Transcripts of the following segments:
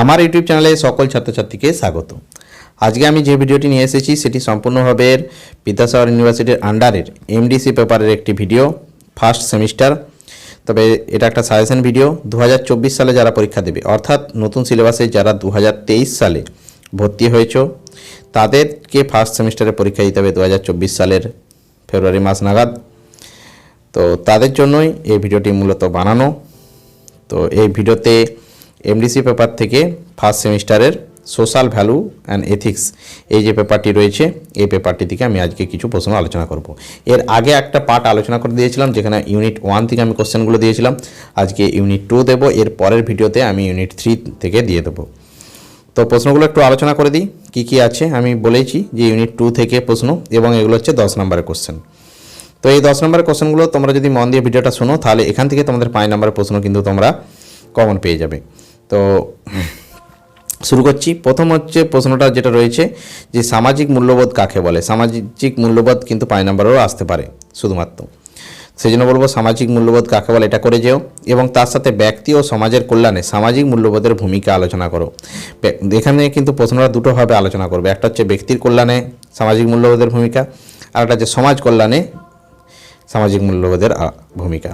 আমার ইউটিউব চ্যানেলে সকল ছাত্রছাত্রীকে স্বাগত। আজকে আমি যে ভিডিওটি নিয়ে এসেছি, সেটি সম্পূর্ণভাবে বিদ্যাসাগর ইউনিভার্সিটির আন্ডারের এমডিসি পেপারের একটি ভিডিও ফার্স্ট সেমিস্টার তবে এটা একটা সাজেশন ভিডিও দু হাজার চব্বিশ সালে যারা পরীক্ষা দেবে, অর্থাৎ নতুন সিলেবাসে যারা দু হাজার তেইশ সালে ভর্তি হয়েছ, তাদেরকে ফার্স্ট সেমিস্টারে পরীক্ষা দিতে হবে দু হাজার চব্বিশ সালের ফেব্রুয়ারি মাস নাগাদ। তো তাদের জন্যই এই ভিডিওটি মূলত বানানো। তো এই ভিডিওতে এমডিসি পেপার থেকে ফার্স্ট সেমিস্টারের সোশ্যাল ভ্যালু অ্যান্ড এথিক্স এই যে পেপারটি রয়েছে, এই পেপারটি থেকে আমি আজকে কিছু প্রশ্ন আলোচনা করব। এর আগে একটা পার্ট আলোচনা করে দিয়েছিলাম, যেখানে ইউনিট ওয়ান থেকে আমি কোশ্চেনগুলো দিয়েছিলাম। আজকে ইউনিট টু দেবো, এর পরের ভিডিওতে আমি ইউনিট থ্রি থেকে দিয়ে দেবো। তো প্রশ্নগুলো একটু আলোচনা করে দিই, কী কী আছে আমি বলেছি যে ইউনিট টু থেকে প্রশ্ন, এবং এগুলো হচ্ছে দশ নম্বরের কোশ্চেন তো এই দশ নম্বরের কোশ্চেনগুলো তোমরা যদি মন দিয়ে ভিডিওটা শোনো, তাহলে এখান থেকে তোমাদের পাঁচ নম্বরের প্রশ্ন কিন্তু তোমরা কমন পেয়ে যাবে। তো শুরু করছি। প্রথম হচ্ছে প্রশ্নটা যেটা রয়েছে যে সামাজিক মূল্যবোধ কাকে বলে? সামাজিক মূল্যবোধ কিন্তু পাঁচ নম্বরেও আসতে পারে শুধুমাত্র। সেই জন্য বলব সামাজিক মূল্যবোধ কাকে বলে এটা করে যেও এবং তার সাথে ব্যক্তি ও সমাজের কল্যাণে সামাজিক মূল্যবোধের ভূমিকা আলোচনা করো। এখানে কিন্তু প্রশ্নটা দুটোভাবে আলোচনা করবে। একটা হচ্ছে ব্যক্তির কল্যাণে সামাজিক মূল্যবোধের ভূমিকা, আর একটা হচ্ছে সমাজ কল্যাণে সামাজিক মূল্যবোধের ভূমিকা।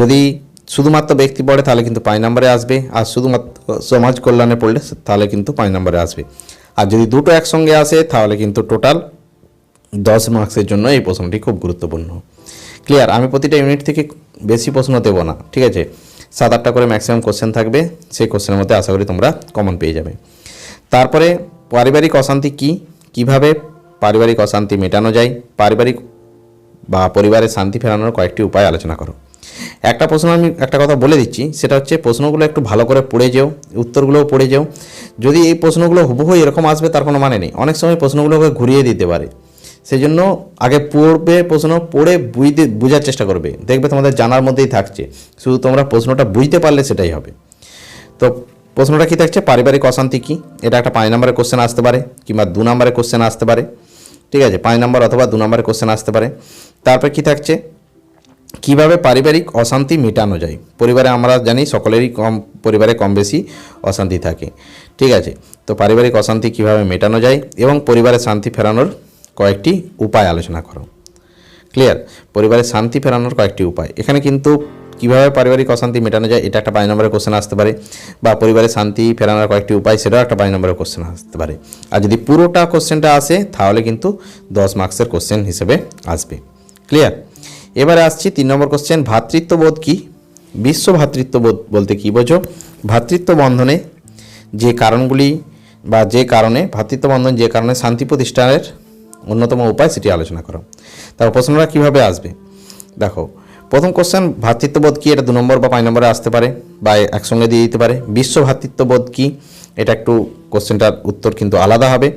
যদি শুধুমাত্র ব্যক্তি পড়ে তাহলে কিন্তু পাঁচ নম্বরে আসবে, আর শুধুমাত্র সমাজ কল্যাণে পড়লে তাহলে কিন্তু পাঁচ নম্বরে আসবে। আর যদি দুটো একসঙ্গে আসে, তাহলে কিন্তু টোটাল দশ মার্কসের জন্য এই প্রশ্নটি খুব গুরুত্বপূর্ণ। ক্লিয়ার আমি প্রতিটা ইউনিট থেকে বেশি প্রশ্ন দেবো না, ঠিক আছে? সাত আটটা করে ম্যাক্সিমাম কোশ্চেন থাকবে, সেই কোশ্চেনের মধ্যে আশা করি তোমরা কমন পেয়ে যাবে। তারপরে পারিবারিক অশান্তি কি? কীভাবে পারিবারিক অশান্তি মেটানো যায়? পারিবারিক বা পরিবারের শান্তি ফেরানোর কয়েকটি উপায় আলোচনা করো। একটা প্রশ্ন আমি একটা কথা বলে দিচ্ছি, সেটা হচ্ছে প্রশ্নগুলো একটু ভালো করে পড়ে যেও, উত্তরগুলোও পড়ে যেও। যদি এই প্রশ্নগুলো হুবহু এরকম আসবে, তার কোনো মানে নেই। অনেক সময় প্রশ্নগুলোকে ঘুরিয়ে দিতে পারে। সেই জন্য আগে পড়বে প্রশ্ন, পড়ে বুঝতে, বোঝার চেষ্টা করবে। দেখবে তোমাদের জানার মধ্যেই থাকছে। শুধু তোমরা প্রশ্নটা বুঝতে পারলে সেটাই হবে। তো প্রশ্নটা কী থাকছে? পারিবারিক অশান্তি কী? এটা একটা পাঁচ নম্বরের কোশ্চেন আসতে পারে, কিংবা দু নম্বরের কোশ্চেন আসতে পারে। ঠিক আছে, পাঁচ নম্বর অথবা দু নম্বরের কোশ্চেন আসতে পারে। তারপর কী থাকছে? কীভাবে পারিবারিক অশান্তি মেটানো যায়? পরিবারে আমরা জানি সকলেরই কম, পরিবারে কম বেশি অশান্তি থাকে। ঠিক আছে? তো পারিবারিক অশান্তি কীভাবে মেটানো যায় এবং পরিবারে শান্তি ফেরানোর কয়েকটি উপায় আলোচনা করো। ক্লিয়ার? পরিবারে শান্তি ফেরানোর কয়েকটি উপায়। এখানে কিন্তু কীভাবে পারিবারিক অশান্তি মেটানো যায় এটা একটা পাঁচ নম্বরের কোশ্চেন আসতে পারে বা পরিবারে শান্তি ফেরানোর কয়েকটি উপায় সেটাও একটা পাঁচ নম্বরের কোশ্চেন আসতে পারে। আর যদি পুরোটা কোশ্চেনটা আসে তাহলে কিন্তু দশ মার্কসের কোশ্চেন হিসেবে আসবে। ক্লিয়ার? এবারে আসছি তিন নম্বর কোশ্চেন ভ্রাতৃত্ববোধ কি? বিশ্ব ভ্রাতৃত্ববোধ বলতে কি বোঝো? ভ্রাতৃত্ব বন্ধনে যে কারণগুলি বা যে কারণে ভ্রাতৃত্ব বন্ধন যে কারণে শান্তি প্রতিষ্ঠানের অন্যতম উপায় সেটি আলোচনা করো। তারপর প্রশ্নটা কীভাবে আসবে? দেখো, প্রথম কোশ্চেন ভ্রাতৃত্ববোধ কি? এটা দু নম্বর বা পাঁচ নম্বরে আসতে পারে বা একসঙ্গে দিয়ে দিতে পারে। বিশ্ব ভ্রাতৃত্ববোধ কি? এটা একটু কোশ্চেনটার উত্তর কিন্তু আলাদা হবে।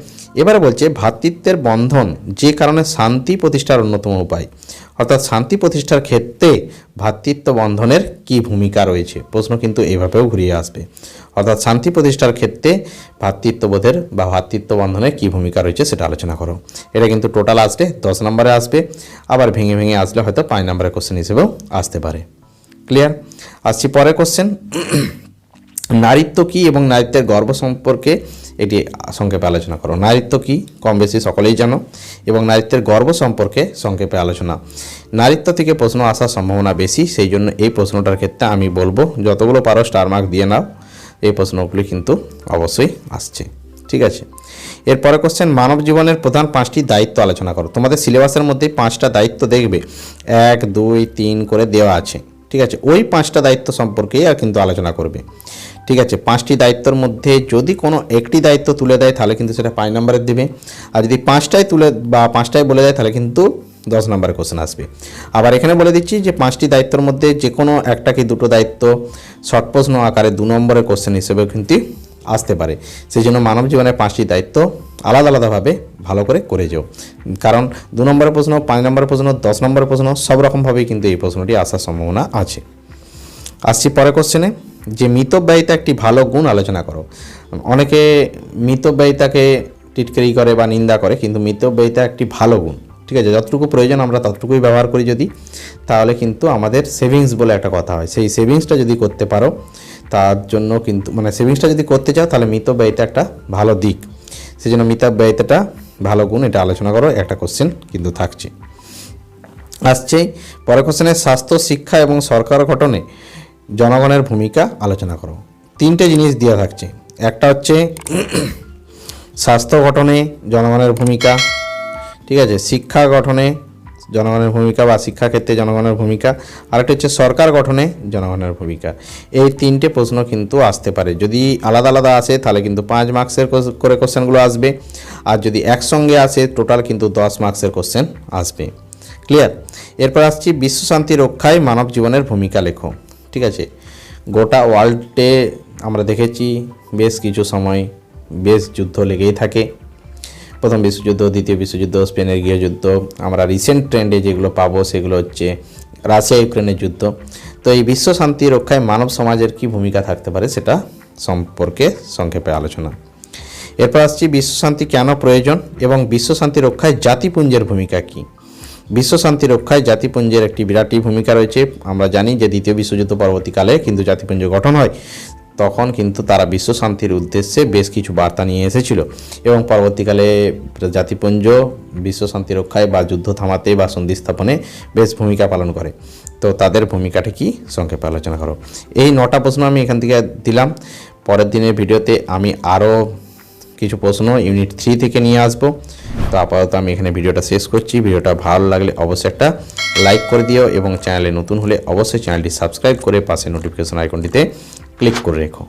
এবারে বলছে ভ্রাতৃত্বের বন্ধন যে কারণে শান্তি প্রতিষ্ঠার অন্যতম উপায়। অর্থাৎ শান্তি প্রতিষ্ঠার ক্ষেত্রে ভ্রাতৃত্ব বন্ধনের কি ভূমিকা রয়েছে? প্রশ্ন কিন্তু এভাবেও ঘুরিয়ে আসবে। অর্থাৎ শান্তি প্রতিষ্ঠার ক্ষেত্রে ভ্রাতৃত্ববোধের বা ভ্রাতৃত্ব বন্ধনের কী ভূমিকা রয়েছে সেটা আলোচনা করো। এটা কিন্তু টোটাল আসবে, দশ নম্বরে আসবে, আবার ভেঙে ভেঙে আসলে হয়তো পাঁচ নম্বরের কোশ্চেন হিসেবেও আসতে পারে। ক্লিয়ার আসছি পরের কোশ্চেন নারীত্ব কী এবং নারীত্বের গর্ব সম্পর্কে এটি সংক্ষেপে আলোচনা করো। নারীত্ব কী? কম বেশি সকলেই জানো। এবং নারীত্বের গর্ব সম্পর্কে সংক্ষেপে আলোচনা। নারীত্ব থেকে প্রশ্ন আসার সম্ভাবনা বেশি, সেই জন্য এই প্রশ্নটার ক্ষেত্রে আমি বলব, যতগুলো পারো স্টার মার্ক দিয়ে নাও। এই প্রশ্নগুলি কিন্তু অবশ্যই আসছে। ঠিক আছে? এরপরে কোশ্চেন মানব জীবনের প্রধান পাঁচটি দায়িত্ব আলোচনা করো। তোমাদের সিলেবাসের মধ্যে পাঁচটা দায়িত্ব দেখবে। এক, দুই, তিন করে দেওয়া আছে। ঠিক আছে? ওই পাঁচটা দায়িত্ব সম্পর্কেই আর কিন্তু আলোচনা করবে। ঠিক আছে? পাঁচটি দায়িত্বর মধ্যে যদি কোনো একটি দায়িত্ব তুলে দেয়, তাহলে কিন্তু সেটা পাঁচ নম্বরের দেবে। আর যদি পাঁচটায় তুলে বা পাঁচটায় বলে দেয়, তাহলে কিন্তু দশ নম্বরের কোশ্চেন আসবে। আবার এখানে বলে দিচ্ছি যে, পাঁচটি দায়িত্বর মধ্যে যে কোনো একটা কি দুটো দায়িত্ব শর্ট প্রশ্ন আকারে দু নম্বরের কোশ্চেন হিসেবেও কিন্তু আসতে পারে। সেই জন্য মানব জীবনের পাঁচটি দায়িত্ব আলাদা আলাদাভাবে ভালো করে করে যাও। কারণ দু নম্বরের প্রশ্ন, পাঁচ নম্বরের প্রশ্ন, দশ নম্বরের প্রশ্ন, সব রকমভাবেই কিন্তু এই প্রশ্নটি আসার সম্ভাবনা আছে। আসছি পরের কোশ্চেনে যে মিতব্যয়িতা একটি ভালো গুণ আলোচনা করো। অনেকে মিতব্যয়িতাকে টিটকারি করে বা নিন্দা করে, কিন্তু মিতব্যয়িতা একটি ভালো গুণ। ঠিক আছে, যতটুকু প্রয়োজন আমরা ততটুকুই ব্যবহার করি যদি, তাহলে কিন্তু আমাদের সেভিংস বলে একটা কথা হয়। সেই সেভিংসটা যদি করতে পারো তার জন্য কিন্তু মানে সেভিংসটা যদি করতে চাও, তাহলে মিত ব্যয়টা একটা ভালো দিক। সেই জন্য মিত ব্যয়টা ভালো গুণ, এটা আলোচনা করো, একটা কোশ্চেন কিন্তু থাকছে। আসছে, পরের কোশ্চেনে স্বাস্থ্য, শিক্ষা এবং সরকার গঠনে জনগণের ভূমিকা আলোচনা করো। তিনটে জিনিস দেওয়া থাকছে। একটা হচ্ছে স্বাস্থ্য গঠনে জনগণের ভূমিকা, ঠিক আছে? শিক্ষা গঠনে জনগণের ভূমিকা বা শিক্ষাক্ষেত্রে জনগণের ভূমিকা। আরেকটা হচ্ছে সরকার গঠনে জনগণের ভূমিকা। এই তিনটে প্রশ্ন কিন্তু আসতে পারে। যদি আলাদা আলাদা আসে, তাহলে কিন্তু পাঁচ মার্কসের করে কোশ্চেনগুলো আসবে। আর যদি একসঙ্গে আসে, টোটাল কিন্তু দশ মার্কসের কোশ্চেন আসবে। ক্লিয়ার? এরপর আসছি, বিশ্ব শান্তি রক্ষায় মানব জীবনের ভূমিকা লেখো। ঠিক আছে? গোটা ওয়ার্ল্ডে আমরা দেখেছি বেশ কিছু সময়, বেশ যুদ্ধ লেগেই থাকে। প্রথম বিশ্বযুদ্ধ, দ্বিতীয় বিশ্বযুদ্ধ, স্পেনের গৃহযুদ্ধ, আমরা রিসেন্ট ট্রেন্ডে যেগুলো পাবো সেগুলো হচ্ছে রাশিয়া ইউক্রেনের যুদ্ধ। তো এই বিশ্ব শান্তি রক্ষায় মানব সমাজের কি ভূমিকা থাকতে পারে সেটা সম্পর্কে সংক্ষেপে আলোচনা। এরপর আসছি বিশ্ব শান্তি কেন প্রয়োজন এবং বিশ্ব শান্তি রক্ষায় জাতিপুঞ্জের ভূমিকা কী? বিশ্ব শান্তি রক্ষায় জাতিপুঞ্জের একটি বিরাটই ভূমিকা রয়েছে। আমরা জানি যে দ্বিতীয় বিশ্বযুদ্ধ পরবর্তীকালে কিন্তু জাতিপুঞ্জ গঠন হয়। তখন কিন্তু তারা বিশ্ব শান্তির উদ্দেশ্যে বেশ কিছু বার্তা নিয়ে এসেছিল। এবং পরবর্তীকালে জাতিপুঞ্জ বিশ্ব শান্তি রক্ষায় বা যুদ্ধ থামাতে বা সন্ধি স্থাপনে বেশ ভূমিকা পালন করে। তো তাদের ভূমিকাটা কি? সংক্ষেপে আলোচনা করো। এই নটা প্রশ্ন আমি এখান থেকে দিলাম। পরের দিনের ভিডিওতে আমি আরও কিছু প্রশ্ন ইউনিট থ্রি থেকে নিয়ে আসব। তো আপাতত আমি এখানে ভিডিওটা শেষ করছি। ভিডিওটা ভালো লাগলে অবশ্যই একটা লাইক করে দিও এবং চ্যানেলে নতুন হলে অবশ্যই চ্যানেলটি সাবস্ক্রাইব করে পাশে নোটিফিকেশন আইকনটিতে ক্লিক করে রেখো।